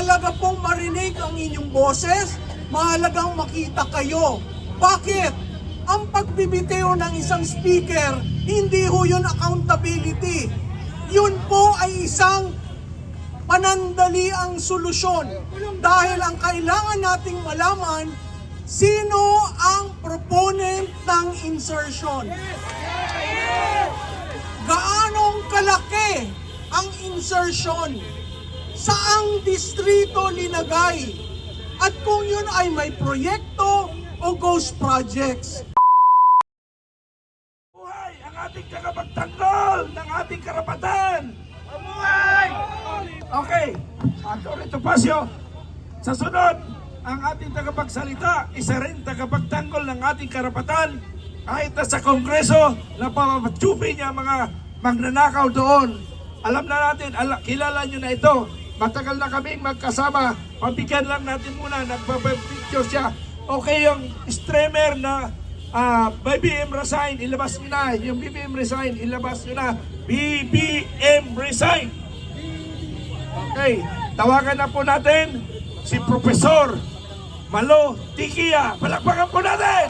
Mahalaga pong marinig ang inyong boses, mahalagang makita kayo. Bakit? Ang pagbibitiw ng isang speaker, hindi ho yun accountability. Yun po ay isang panandali ang solusyon. Dahil ang kailangan nating malaman, sino ang proponent ng insertion. Gaanong kalaki ang insertion? Saang distrito linagay? At kung yun ay may proyekto o ghost projects. Buhay ang ating tagapagtanggol ng ating karapatan! Mabuhay! Okay, Atty. Topacio, sa sunod, ang ating tagapagsalita, isa rin tagapagtanggol ng ating karapatan kahit na sa Kongreso na papapachupi niya mga magnanakaw doon. Alam na natin, ala, kilala nyo na ito. Matagal na kaming magkasama. Pabigyan lang natin muna, nagpapapicture siya. Okay yung streamer na ah, BBM resign, ilabas nyo na. Yung BBM resign, ilabas nyo na. BBM resign. Okay, tawagan na po natin si Profesor Malo Tikia. Palakpakan po natin!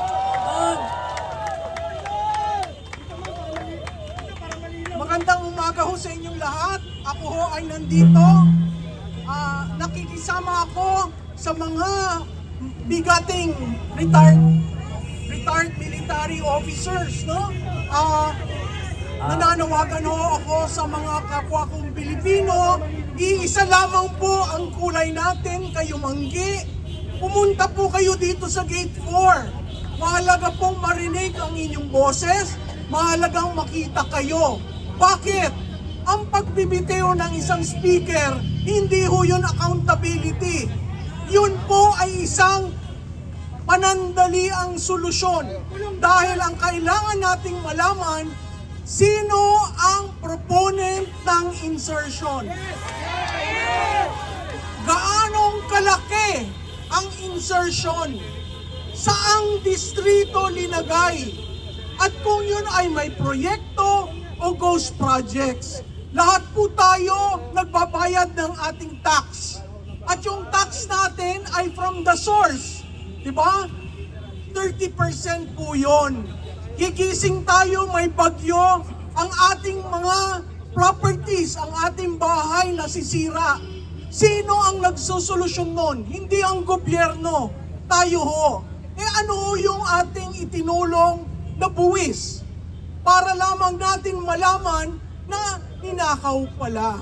Magandang umaga ho sa inyong lahat. Ako ho ay nandito. Ah, nakikisama ako sa mga bigating retired retired military officers, no? Ah, nananawagan ho ako sa mga kapwa kong Pilipino. Iisa lamang po ang kulay natin, kayo manggi. Pumunta po kayo dito sa Gate 4. Mahalaga pong marinig ang inyong boses. Mahalagang makita kayo. Bakit? Ang pagbibitiw ng isang speaker, hindi ho yun accountability. Yun po ay isang panandali ang solusyon. Dahil ang kailangan nating malaman, sino ang proponent ng insertion. Gaanong kalaki ang insertion? Saang distrito linagay? At kung yun ay may proyekto o ghost projects, lahat po tayo nagbabayad ng ating tax. At yung tax natin ay from the source. Di ba? 30% po yun. Gigising tayo, may bagyo, ang ating mga properties, ang ating bahay nasisira. Sino ang nagsosolusyon nun? Hindi ang gobyerno. Tayo ho. Eh ano ho yung ating itinulong na buwis? Para lamang natin malaman na ninakaw pala.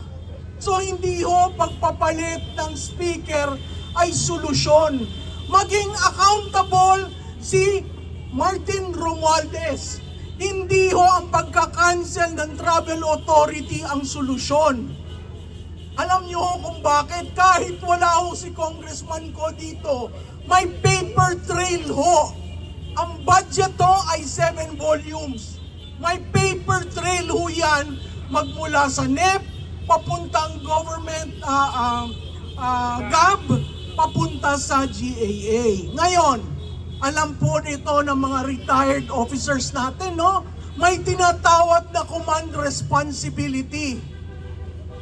So hindi ho pagpapalit ng speaker ay solusyon. Maging accountable si Martin Romualdez. Hindi ho ang pagka-cancel ng travel authority ang solusyon. Alam niyo ho kung bakit kahit wala ho si congressman ko dito, may paper trail ho. Ang budget ho ay 7 volumes. May paper trail ho yan magmula sa NEP, papuntang government ah, ah, ah, GAB, papunta sa GAA. Ngayon, alam po nito ng mga retired officers natin, no? May tinatawag na command responsibility.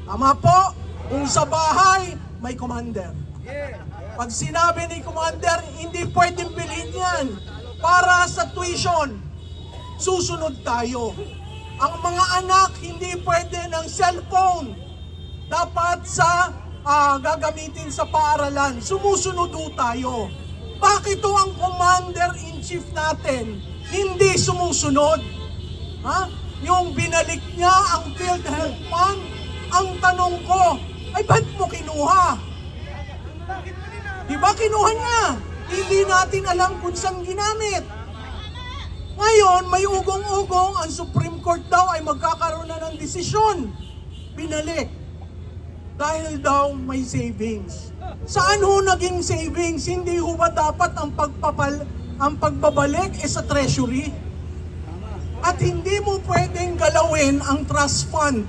Tama po? Kung sa bahay, may commander. Pag sinabi ni commander, hindi pwedeng bilhin yan. Para sa tuition, susunod tayo. Ang mga anak, hindi pwede ng cellphone. Dapat sa ah, gagamitin sa paaralan. Sumusunod tayo. Bakit ho ang commander-in-chief natin hindi sumusunod? Ha? Yung binalik niya ang PhilHealth Fund, ang tanong ko, ay ba't mo kinuha? Di ba kinuha niya? Hindi natin alam kung saan ginamit. Ngayon, may ugong-ugong, ang Supreme Court daw ay magkakaroon na ng desisyon. Binalik. Dahil daw may savings. Saan ho naging savings? Hindi ho ba dapat ang pagpapal ang pagbabalik eh sa treasury? At hindi mo pwedeng galawin ang trust fund.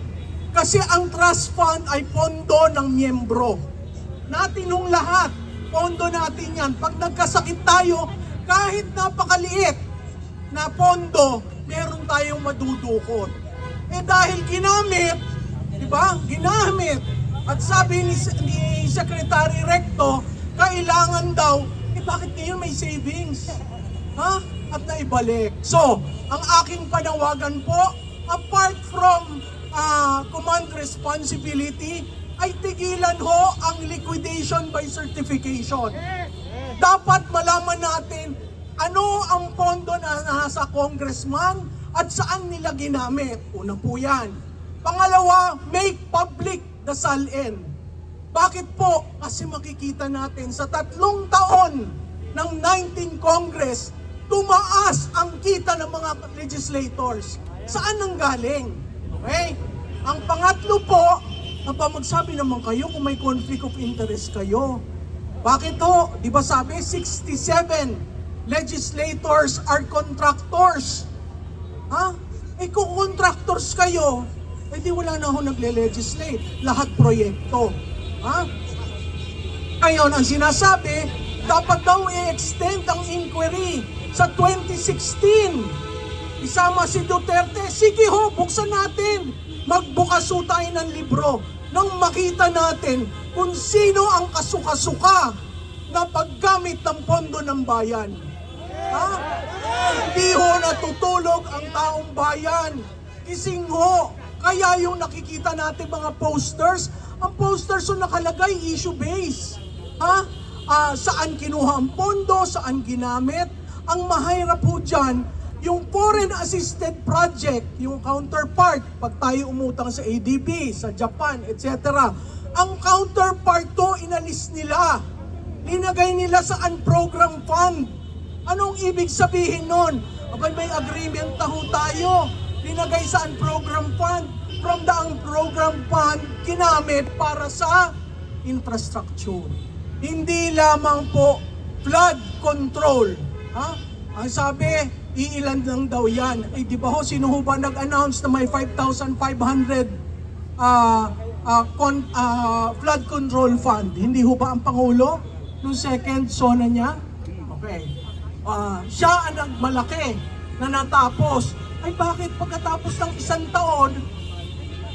Kasi ang trust fund ay pondo ng miyembro. Natin nung lahat, pondo natin yan. Pag nagkasakit tayo, kahit napakaliit na pondo, meron tayong madudukot. Eh dahil ginamit, di ba? Ginamit At sabi ni, ni Secretary Recto, kailangan daw, eh bakit ngayon may savings? Ha? At naibalik. So, ang aking panawagan po, apart from ah, command responsibility, ay tigilan ho ang liquidation by certification. Dapat malaman natin ano ang pondo na nasa congressman at saan nila ginamit. Una po yan. Pangalawa, make public the SALN. Bakit po? Kasi makikita natin sa tatlong taon ng 19 Congress, tumaas ang kita ng mga legislators. Saan nang galing? Okay? Ang pangatlo po, aba magsabi naman kayo kung may conflict of interest kayo. Bakit ho? Di ba sabi 67 legislators are contractors. Ha? Eh kung contractors kayo, eh di wala na ho nagle-legislate. Lahat proyekto. Ha? Ngayon, ang sinasabi, dapat daw i-extend ang inquiry sa 2016. Isama si Duterte, sige ho, buksan natin. Magbukas ho tayo ng libro nang makita natin kung sino ang kasukasuka na paggamit ng pondo ng bayan. Ha? Hindi ho natutulog ang taong bayan. Kising ho. Kaya yung nakikita natin mga posters, ang posters yung nakalagay issue base. Ha? Ah, saan kinuha ang pondo, saan ginamit. Ang mahirap ho dyan, yung foreign assisted project, yung counterpart, pag tayo umutang sa ADB, sa Japan, etc. Ang counterpart to, inalis nila. Linagay nila sa unprogram fund. Anong ibig sabihin nun? Abay, may agreement na ho tayo. Linagay sa unprogram fund. From the unprogram fund, ginamit para sa infrastructure. Hindi lamang po flood control. Ha? Ang sabi, iilan lang daw yan. Eh, di ba ho, sino ho ba nag-announce na may 5,500 ah ah, con, ah, flood control fund? Hindi ho ba ang Pangulo? Nung second zona niya? Okay. Ah, siya ang nagmalaki na natapos. Ay bakit pagkatapos ng isang taon,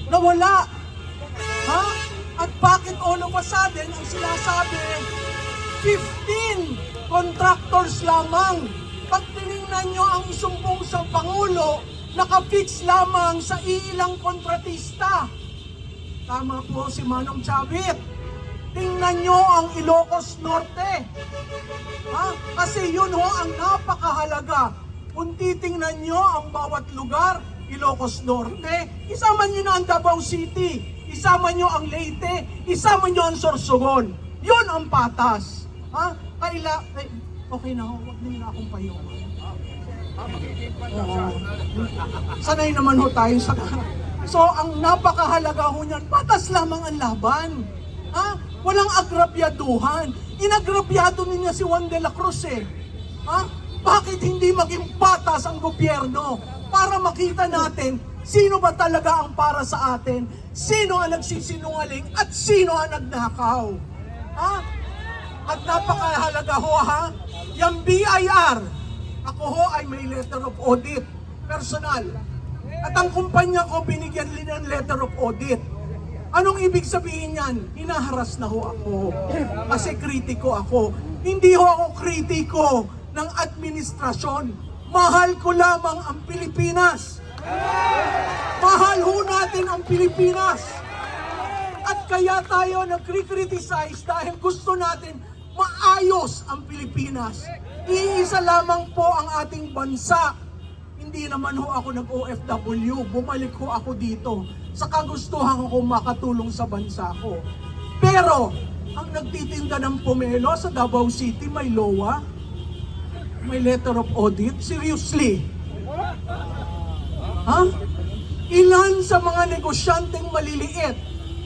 nawala? Ha? At bakit all of a sudden ang sinasabi, 15 contractors lamang. Pag tinignan nyo ang isumbong sa Pangulo, nakafix lamang sa ilang kontratista. Tama po si Manong Chavit. Tingnan nyo ang Ilocos Norte. Ha? Kasi yun ho ang napakahalaga. Kung titingnan nyo ang bawat lugar, Ilocos Norte, isama nyo na ang Davao City, isama nyo ang Leyte, isama nyo ang Sorsogon. Yun ang patas. Ha? Kaila, ay, okay na ho, huwag nyo na akong payungan. Oo. Sanay naman ho tayo sa... So, ang napakahalaga ho niyan, patas lamang ang laban. Ha? Walang agrabyaduhan. Inagrabyado niya si Juan de la Cruz eh. Ha? Bakit hindi maging patas ang gobyerno para makita natin sino ba talaga ang para sa atin, sino ang nagsisinungaling at sino ang nagnakaw. Ha? At napakahalaga ho ha, yung BIR, ako ho ay may letter of audit, personal. At ang kumpanya ko binigyan din ng letter of audit. Anong ibig sabihin yan? Hinaharas na ho ako. Kasi kritiko ako. Hindi ho ako kritiko ng administrasyon. Mahal ko lamang ang Pilipinas. Mahal ho natin ang Pilipinas. At kaya tayo nagkri-criticize dahil gusto natin maayos ang Pilipinas. Iisa lamang po ang ating bansa. Hindi naman ho ako nag-OFW. Bumalik ho ako dito sa kagustuhan ko makatulong sa bansa ko. Pero, ang nagtitinda ng pomelo sa Davao City, may LOA, may letter of audit. Seriously? Ha? Ilan sa mga negosyanteng maliliit,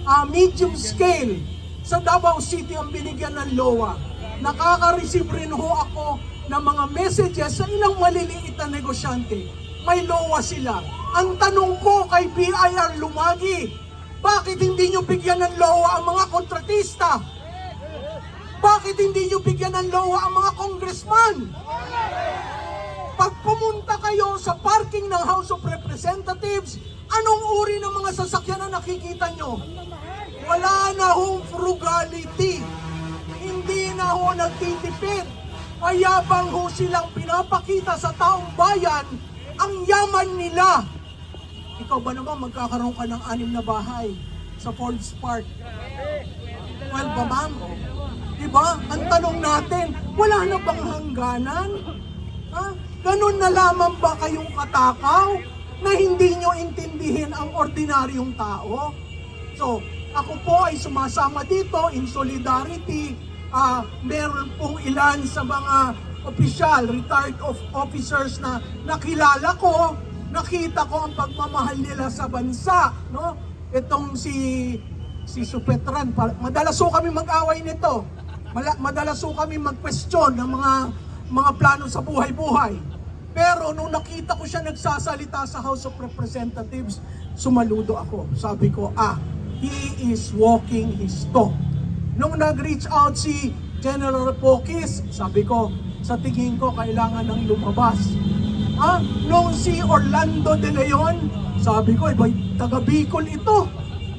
ah, medium scale, sa Davao City ang binigyan ng LOA. Nakaka-receive rin ho ako ng mga messages sa ilang maliliit na negosyante. May LOA sila. Ang tanong ko kay BIR Lumagi, bakit hindi nyo bigyan ng LOA ang mga kontratista? Bakit hindi nyo bigyan ng LOA ang mga congressman? Pag pumunta kayo sa parking ng House of Representatives, anong uri ng mga sasakyan na nakikita nyo? Wala na hong frugality. Hindi na ho nagtitipid. Mayabang ho silang pinapakita sa taong bayan ang yaman nila. Ikaw ba naman magkakaroon ka ng anim na bahay sa Forbes Park? Well ba ma'am? Diba? Ang tanong natin, wala na bang hangganan? Ha? Ganun na lamang ba kayong katakaw na hindi nyo intindihin ang ordinaryong tao? So, ako po ay sumasama dito in solidarity. Ah, meron pong ilan sa mga opisyal, retired of officers na nakilala ko, nakita ko ang pagmamahal nila sa bansa, no? Itong si si Supetran, madalas ho kami mag-away nito. Madalas ho kami mag-question ng mga mga plano sa buhay-buhay. Pero nung nakita ko siya nagsasalita sa House of Representatives, sumaludo ako. Sabi ko, ah, he is walking his talk. Nung nag-reach out si General Pokis, sabi ko, sa tingin ko kailangan ng lumabas. Ah, nung si Orlando De Leon, sabi ko, iba'y taga Bicol ito.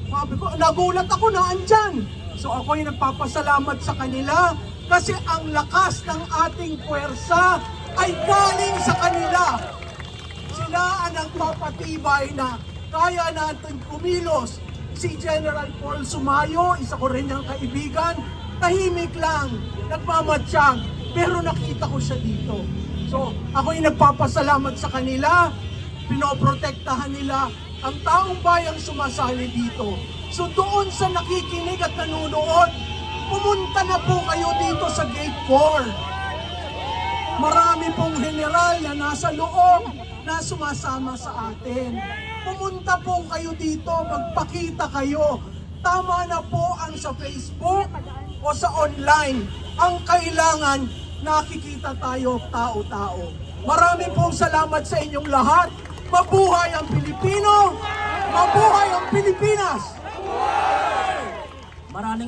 Sabi ko, nagulat ako na andyan. So ako yung nagpapasalamat sa kanila kasi ang lakas ng ating puwersa ay galing sa kanila. Sila ang nagpapatibay na kaya natin kumilos. Si General Paul Sumayo, isa ko rin niyang kaibigan, tahimik lang, nagmamatsyag, pero nakita ko siya dito. So, ako yung nagpapasalamat sa kanila, pinoprotektahan nila ang taong bayang sumasali dito. So doon sa nakikinig at nanonood, pumunta na po kayo dito sa Gate 4. Marami pong general na nasa loob na sumasama sa atin. Pumunta po kayo dito, magpakita kayo. Tama na po ang sa Facebook o sa online. Ang kailangan, nakikita tayo tao-tao. Marami pong salamat sa inyong lahat. Mabuhay ang Pilipino! Mabuhay ang Pilipinas! Maraming